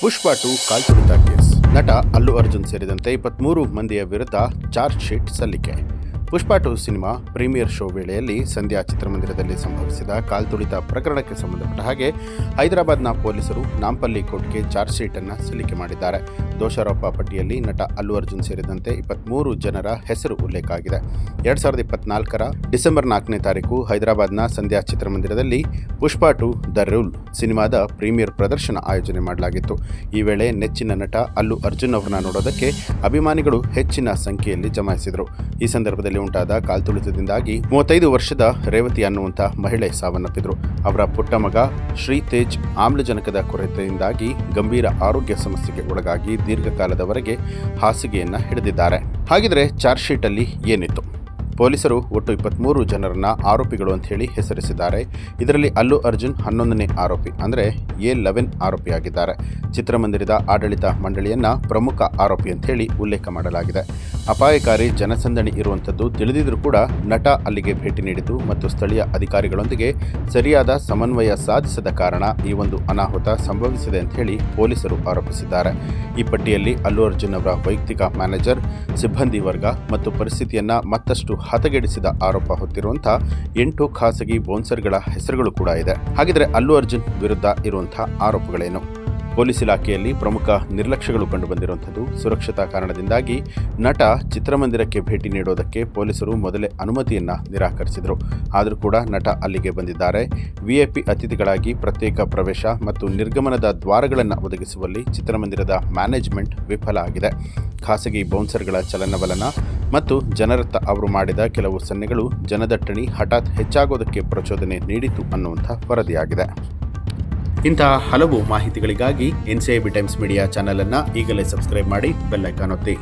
Pushpa to ಕಾಲ್ತುಳಿತ case. ನಟ ಅಲ್ಲು ಅರ್ಜುನ್ ಸೇರಿದಂತೆ ಇಪ್ಪತ್ಮೂರು ಮಂದಿಯ ವಿರುದ್ಧ ಚಾರ್ಜ್ ಶೀಟ್ ಸಲ್ಲಿಕೆ. Pushpa two cinema premiere show ವೇಳೆಯಲ್ಲಿ ಸಂಧ್ಯಾ ಚಿತ್ರಮಂದಿರದಲ್ಲಿ ಸಂಭವಿಸಿದ ಕಾಲ್ತುಳಿತ ಪ್ರಕರಣಕ್ಕೆ ಸಂಬಂಧಪಟ್ಟ ಹಾಗೆ ಹೈದರಾಬಾದ್ನ ಪೊಲೀಸರು ನಾಂಪಲ್ಲಿ ಕೋರ್ಟ್ಗೆ ಚಾರ್ಜ್ ಶೀಟ್ ಅನ್ನು ಸಲ್ಲಿಕೆ ಮಾಡಿದ್ದಾರೆ. ದೋಷಾರೋಪ ಪಟ್ಟಿಯಲ್ಲಿ ನಟ ಅಲ್ಲು ಅರ್ಜುನ್ ಸೇರಿದಂತೆ ಇಪ್ಪತ್ಮೂರು ಜನರ ಹೆಸರು ಉಲ್ಲೇಖ ಆಗಿದೆ. ಎರಡ್ ಸಾವಿರದ ಇಪ್ಪತ್ನಾಲ್ಕರ ಡಿಸೆಂಬರ್ ನಾಲ್ಕನೇ ತಾರೀಕು ಹೈದರಾಬಾದ್ನ ಸಂಧ್ಯಾ ಚಿತ್ರಮಂದಿರದಲ್ಲಿ ಪುಷ್ಪ ಟು ದ ರೂಲ್ ಸಿನಿಮಾದ ಪ್ರೀಮಿಯರ್ ಪ್ರದರ್ಶನ ಆಯೋಜನೆ ಮಾಡಲಾಗಿತ್ತು. ಈ ವೇಳೆ ನೆಚ್ಚಿನ ನಟ ಅಲ್ಲು ಅರ್ಜುನ್ ಅವರನ್ನ ನೋಡೋದಕ್ಕೆ ಅಭಿಮಾನಿಗಳು ಹೆಚ್ಚಿನ ಸಂಖ್ಯೆಯಲ್ಲಿ ಜಮಾಯಿಸಿದರು. ಈ ಸಂದರ್ಭದಲ್ಲಿ ಉಂಟಾದ ಕಾಲ್ತುಳಿತದಿಂದಾಗಿ ಮೂವತ್ತೈದು ವರ್ಷದ ರೇವತಿ ಅನ್ನುವಂಥ ಮಹಿಳೆ ಸಾವನ್ನಪ್ಪಿದ್ರು. ಅವರ ಪುಟ್ಟ ಮಗ ಶ್ರೀ ತೇಜ್ ಆಮ್ಲಜನಕದ ಕೊರತೆಯಿಂದಾಗಿ ಗಂಭೀರ ಆರೋಗ್ಯ ಸಮಸ್ಯೆಗೆ ಒಳಗಾಗಿ ದೀರ್ಘಕಾಲದವರೆಗೆ ಹಾಸಿಗೆಯನ್ನ ಹಿಡಿದಿದ್ದಾರೆ. ಹಾಗಿದ್ರೆ ಚಾರ್ಜ್ ಶೀಟಲ್ಲಿ ಏನಿತ್ತು? ಪೊಲೀಸರು ಒಟ್ಟು ಇಪ್ಪತ್ತ್ಮೂರು ಜನರನ್ನ ಆರೋಪಿಗಳು ಅಂತ ಹೇಳಿ ಹೆಸರಿಸಿದ್ದಾರೆ. ಇದರಲ್ಲಿ ಅಲ್ಲು ಅರ್ಜುನ್ ಹನ್ನೊಂದನೇ ಆರೋಪಿ, ಅಂದರೆ ಎ ಲೆವೆನ್ ಆರೋಪಿಯಾಗಿದ್ದಾರೆ. ಚಿತ್ರಮಂದಿರದ ಆಡಳಿತ ಮಂಡಳಿಯನ್ನ ಪ್ರಮುಖ ಆರೋಪಿ ಅಂತ ಹೇಳಿ ಉಲ್ಲೇಖ ಮಾಡಲಾಗಿದೆ. ಅಪಾಯಕಾರಿ ಜನಸಂದಣಿ ಇರುವಂಥದ್ದು ತಿಳಿದಿದ್ರೂ ಕೂಡ ನಟ ಅಲ್ಲಿಗೆ ಭೇಟಿ ನೀಡಿದ್ದು ಮತ್ತು ಸ್ಥಳೀಯ ಅಧಿಕಾರಿಗಳೊಂದಿಗೆ ಸರಿಯಾದ ಸಮನ್ವಯ ಸಾಧಿಸದ ಕಾರಣ ಈ ಒಂದು ಅನಾಹುತ ಸಂಭವಿಸಿದೆ ಅಂತ ಹೇಳಿ ಪೊಲೀಸರು ಆರೋಪಿಸಿದ್ದಾರೆ. ಈ ಪಟ್ಟಿಯಲ್ಲಿ ಅಲ್ಲು ಅರ್ಜುನ್ ಅವರ ವೈಯಕ್ತಿಕ ಮ್ಯಾನೇಜರ್, ಸಿಬ್ಬಂದಿ ವರ್ಗ ಮತ್ತು ಪರಿಸ್ಥಿತಿಯನ್ನು ಮತ್ತಷ್ಟು ಹದಗೆಡಿಸಿದ ಆರೋಪ ಹೊತ್ತಿರುವಂತಹ ಎಂಟು ಖಾಸಗಿ ಬೌನ್ಸರ್ಗಳ ಹೆಸರುಗಳು ಕೂಡ ಇದೆ. ಹಾಗಿದ್ರೆ ಅಲ್ಲು ಅರ್ಜುನ್ ವಿರುದ್ಧ ಇರುವಂತಹ ಆರೋಪಗಳೇನು? ಪೊಲೀಸ್ ಇಲಾಖೆಯಲ್ಲಿ ಪ್ರಮುಖ ನಿರ್ಲಕ್ಷ್ಯಗಳು ಕಂಡುಬಂದಿರುವಂಥದ್ದು ಸುರಕ್ಷತಾ ಕಾರಣದಿಂದಾಗಿ ನಟ ಚಿತ್ರಮಂದಿರಕ್ಕೆ ಭೇಟಿ ನೀಡೋದಕ್ಕೆ ಪೊಲೀಸರು ಮೊದಲೇ ಅನುಮತಿಯನ್ನು ನಿರಾಕರಿಸಿದರು. ಆದರೂ ಕೂಡ ನಟ ಅಲ್ಲಿಗೆ ಬಂದಿದ್ದಾರೆ. ವಿಐಪಿ ಅತಿಥಿಗಳಾಗಿ ಪ್ರತ್ಯೇಕ ಪ್ರವೇಶ ಮತ್ತು ನಿರ್ಗಮನದ ದ್ವಾರಗಳನ್ನು ಒದಗಿಸುವಲ್ಲಿ ಚಿತ್ರಮಂದಿರದ ಮ್ಯಾನೇಜ್ಮೆಂಟ್ ವಿಫಲ ಆಗಿದೆ. ಖಾಸಗಿ ಬೌನ್ಸರ್ಗಳ ಚಲನವಲನ ಮತ್ತು ಜನರತ್ತ ಅವರು ಮಾಡಿದ ಕೆಲವು ಸನ್ನೆಗಳು ಜನದಟ್ಟಣಿ ಹಠಾತ್ ಹೆಚ್ಚಾಗೋದಕ್ಕೆ ಪ್ರಚೋದನೆ ನೀಡಿತು ಅನ್ನುವಂಥ ವರದಿಯಾಗಿದೆ. ಇಂತಹ ಹಲವು ಮಾಹಿತಿಗಳಿಗಾಗಿ N C I B times media ಚಾನಲನ್ನು ಈಗಲೇ ಸಬ್ಸ್ಕ್ರೈಬ್ ಮಾಡಿ ಬೆಲ್ ಐಕಾನ್ ಒತ್ತಿ.